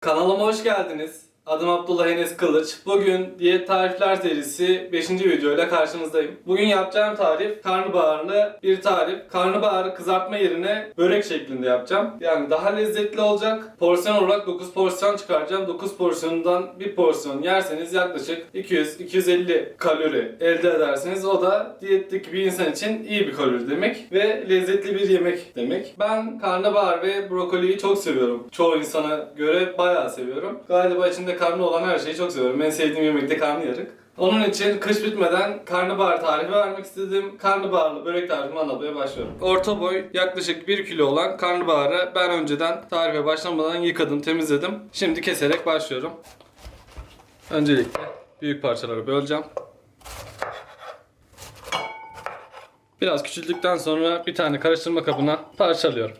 Kanalıma hoş geldiniz. Adım Abdullah Enes Kılıç. Bugün diyet tarifler serisi 5. videoyla karşınızdayım. Bugün yapacağım tarif karnabaharlı bir tarif. Karnabaharı kızartma yerine börek şeklinde yapacağım. Yani daha lezzetli olacak. Porsiyon olarak 9 porsiyon çıkaracağım. 9 porsiyonundan bir porsiyon yerseniz yaklaşık 200-250 kalori elde edersiniz. O da diyetteki bir insan için iyi bir kalori demek ve lezzetli bir yemek demek. Ben karnabahar ve brokoliyi çok seviyorum. Çoğu insana göre bayağı seviyorum. Galiba içinde karnı olan her şeyi çok seviyorum. En sevdiğim yemek de karnıyarık. Onun için kış bitmeden karnabahar tarifi vermek istedim. Karnabaharlı börek tarifimi anlatmaya başlıyorum. Orta boy yaklaşık 1 kilo olan karnabaharı ben önceden tarife başlamadan yıkadım, temizledim. Şimdi keserek başlıyorum. Öncelikle büyük parçalara böleceğim. Biraz küçüldükten sonra bir tane karıştırma kabına parçalıyorum.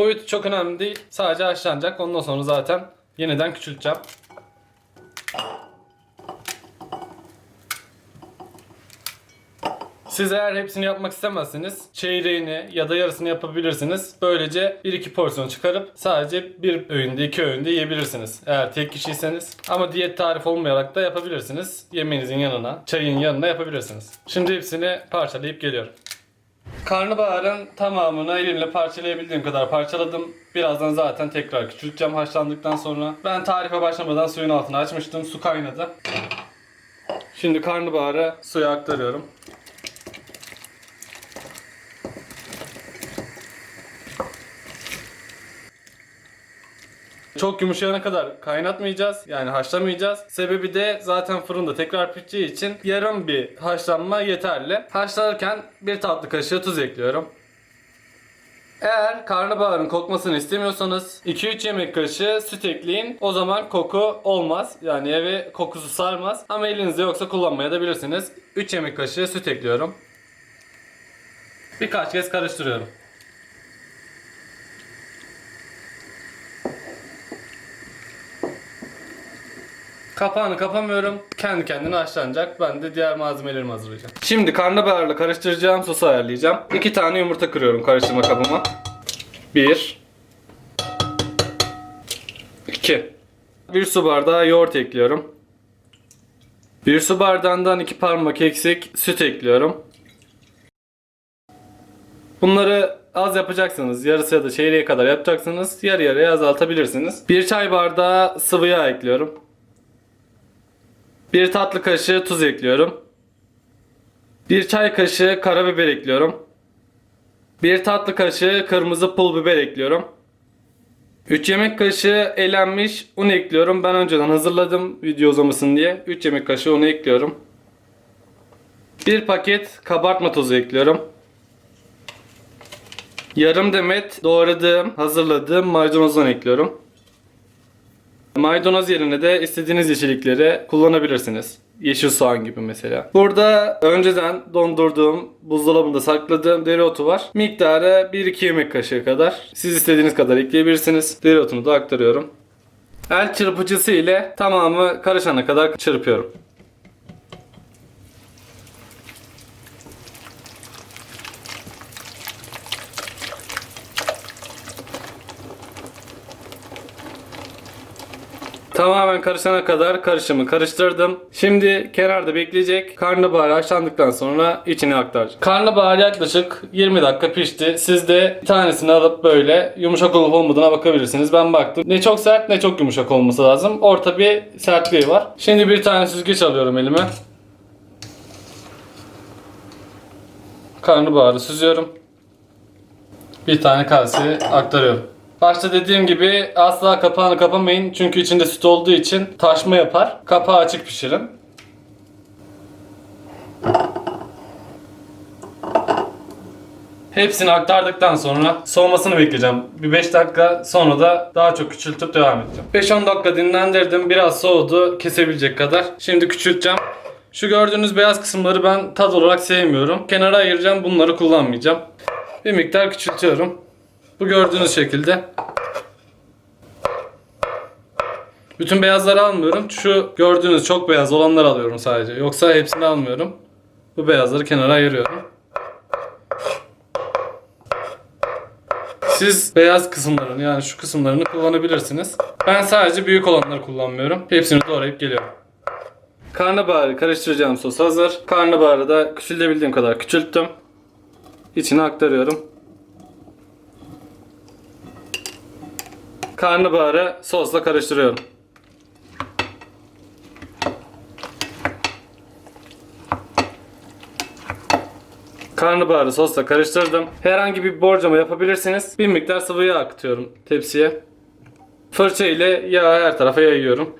Boyutu çok önemli değil. Sadece haşlanacak. Ondan sonra zaten yeniden küçülteceğim. Siz eğer hepsini yapmak istemezseniz çeyreğini ya da yarısını yapabilirsiniz. Böylece 1-2 porsiyon çıkarıp sadece bir öğünde, iki öğünde yiyebilirsiniz. Eğer tek kişiyseniz. Ama diyet tarifi olmayarak da yapabilirsiniz. Yemeğinizin yanına, çayın yanına yapabilirsiniz. Şimdi hepsini parçalayıp geliyorum. Karnabaharın tamamını elimle parçalayabildiğim kadar parçaladım. Birazdan zaten tekrar küçülteceğim haşlandıktan sonra. Ben tarife başlamadan suyun altını açmıştım. Su kaynadı. Şimdi karnabaharı suya aktarıyorum. Çok yumuşayana kadar kaynatmayacağız. Yani haşlamayacağız. Sebebi de zaten fırında tekrar pişeceği için yarım bir haşlanma yeterli. Haşlanırken bir tatlı kaşığı tuz ekliyorum. Eğer karnabaharın kokmasını istemiyorsanız 2-3 yemek kaşığı süt ekleyin. O zaman koku olmaz. Yani eve kokusu sarmaz. Ama elinizde yoksa kullanmaya da bilirsiniz. 3 yemek kaşığı süt ekliyorum. Birkaç kez karıştırıyorum. Kapağını kapamıyorum. Kendi kendine haşlanacak. Ben de diğer malzemelerimi hazırlayacağım. Şimdi karnabaharla karıştıracağım sosu ayarlayacağım. İki tane yumurta kırıyorum karıştırma kabıma. Bir. İki. Bir su bardağı yoğurt ekliyorum. Bir su bardağından iki parmak eksik süt ekliyorum. Bunları az yapacaksınız. Yarısı ya da çeyreğe kadar yapacaksınız. Yarı yarıya azaltabilirsiniz. Bir çay bardağı sıvı yağ ekliyorum. Bir tatlı kaşığı tuz ekliyorum. Bir çay kaşığı karabiber ekliyorum. Bir tatlı kaşığı kırmızı pul biber ekliyorum. 3 yemek kaşığı elenmiş un ekliyorum. Ben önceden hazırladım video uzamasın diye. 3 yemek kaşığı unu ekliyorum. Bir paket kabartma tozu ekliyorum. Yarım demet doğradığım, hazırladığım maydanozdan ekliyorum. Maydanoz yerine de istediğiniz yeşillikleri kullanabilirsiniz. Yeşil soğan gibi mesela. Burada önceden dondurduğum, buzdolabında sakladığım dereotu var. Miktarı 1-2 yemek kaşığı kadar. Siz istediğiniz kadar ekleyebilirsiniz. Dereotunu da aktarıyorum. El çırpıcısı ile tamamı karışana kadar çırpıyorum. Tamamen karışana kadar karışımı karıştırdım. Şimdi kenarda bekleyecek. Karnabahar haşlandıktan sonra içine aktaracağım. Karnabahar yaklaşık 20 dakika pişti. Siz de bir tanesini alıp böyle yumuşak olup olmadığına bakabilirsiniz. Ben baktım. Ne çok sert ne çok yumuşak olması lazım. Orta bir sertliği var. Şimdi bir tane süzgeç alıyorum elime. Karnabaharı süzüyorum. Bir tane kaseye aktarıyorum. Başta dediğim gibi asla kapağını kapamayın çünkü içinde süt olduğu için taşma yapar. Kapağı açık pişirin. Hepsini aktardıktan sonra soğumasını bekleyeceğim. Bir 5 dakika sonra da daha çok küçültüp devam edeceğim. 5-10 dakika dinlendirdim. Biraz soğudu kesebilecek kadar. Şimdi küçülteceğim. Şu gördüğünüz beyaz kısımları ben tad olarak sevmiyorum. Kenara ayıracağım. Bunları kullanmayacağım. Bir miktar küçültüyorum. Bu gördüğünüz şekilde. Bütün beyazları almıyorum. Şu gördüğünüz çok beyaz olanları alıyorum sadece. Yoksa hepsini almıyorum. Bu beyazları kenara ayırıyorum. Siz beyaz kısımlarını yani şu kısımlarını kullanabilirsiniz. Ben sadece büyük olanları kullanmıyorum. Hepsini doğrayıp geliyorum. Karnabaharı karıştıracağım sos hazır. Karnabaharı da küçültebildiğim kadar küçülttüm. İçine aktarıyorum. Karnabaharı sosla karıştırıyorum. Karnabaharı sosla karıştırdım. Herhangi bir borcama yapabilirsiniz. Bir miktar sıvı yağ akıtıyorum tepsiye. Fırça ile yağı her tarafa yayıyorum.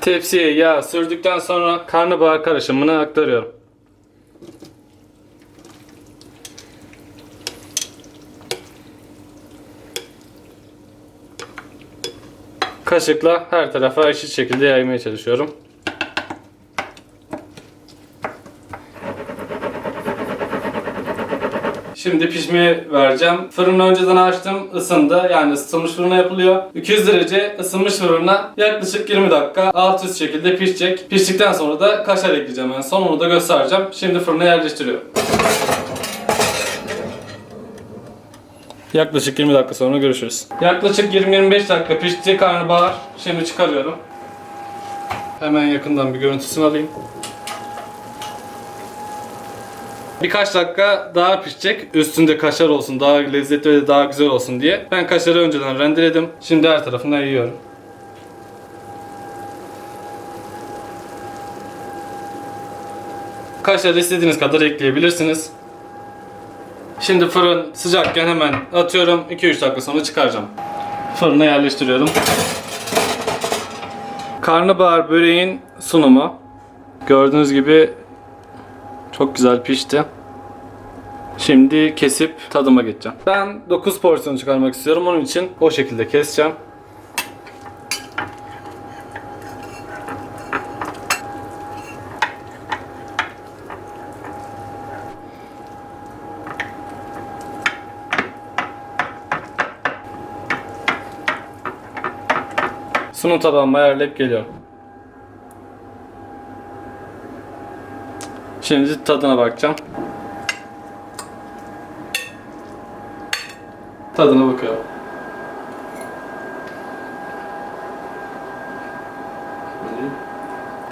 Tepsiye yağ sürdükten sonra karnabahar karışımını aktarıyorum. Kaşıkla her tarafa eşit şekilde yaymaya çalışıyorum. Şimdi pişmeye vereceğim. Fırını önceden açtım, ısındı. Yani ısıtılmış fırına yapılıyor. 200 derece ısınmış fırına yaklaşık 20 dakika alt üst şekilde pişecek. Piştikten sonra da kaşar ekleyeceğim. Yani sonunu da göstereceğim. Şimdi fırına yerleştiriyorum. Yaklaşık 20 dakika sonra görüşürüz. Yaklaşık 20-25 dakika pişti karnabahar. Şimdi çıkarıyorum. Hemen yakından bir görüntüsünü alayım. Birkaç dakika daha pişecek. Üstünde kaşar olsun, daha lezzetli ve daha güzel olsun diye. Ben kaşarı önceden rendeledim. Şimdi her tarafından yiyorum. Kaşarı istediğiniz kadar ekleyebilirsiniz. Şimdi fırın sıcakken hemen atıyorum. 2-3 dakika sonra çıkaracağım. Fırına yerleştiriyorum. Karnabahar böreğin sunumu. Gördüğünüz gibi çok güzel pişti. Şimdi kesip tadıma geçeceğim. Ben 9 porsiyon çıkarmak istiyorum. Onun için o şekilde keseceğim. Sunum tabağıma ayarlayıp geliyorum. Şimdi tadına bakacağım. Tadına bakıyorum.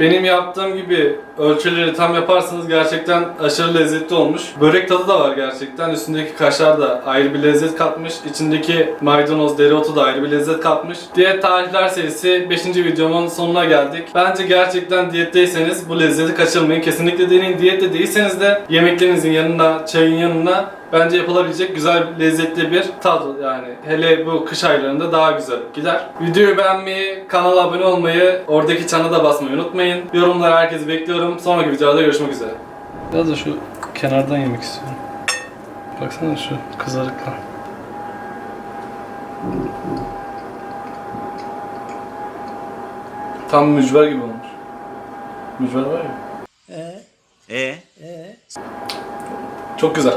Benim yaptığım gibi ölçüleri tam yaparsanız gerçekten aşırı lezzetli olmuş. Börek tadı da var gerçekten. Üstündeki kaşar da ayrı bir lezzet katmış. İçindeki maydanoz, dereotu da ayrı bir lezzet katmış. Diyet tarifler serisi 5. videomun sonuna geldik. Bence gerçekten diyetteyseniz bu lezzeti kaçırmayın. Kesinlikle deneyin. Diyette değilseniz de yemeklerinizin yanına, çayın yanına bence yapılabilecek güzel, lezzetli bir tat yani. Hele bu kış aylarında daha güzel gider. Videoyu beğenmeyi, kanala abone olmayı, oradaki çana da basmayı unutmayın. Yorumları herkesi bekliyorum. Sonraki videoda görüşmek üzere. Biraz da şu kenardan yemek istiyorum. Baksana şu kızarıklar. Tam mücver gibi olmuş. Mücver var ya. E Çok güzel.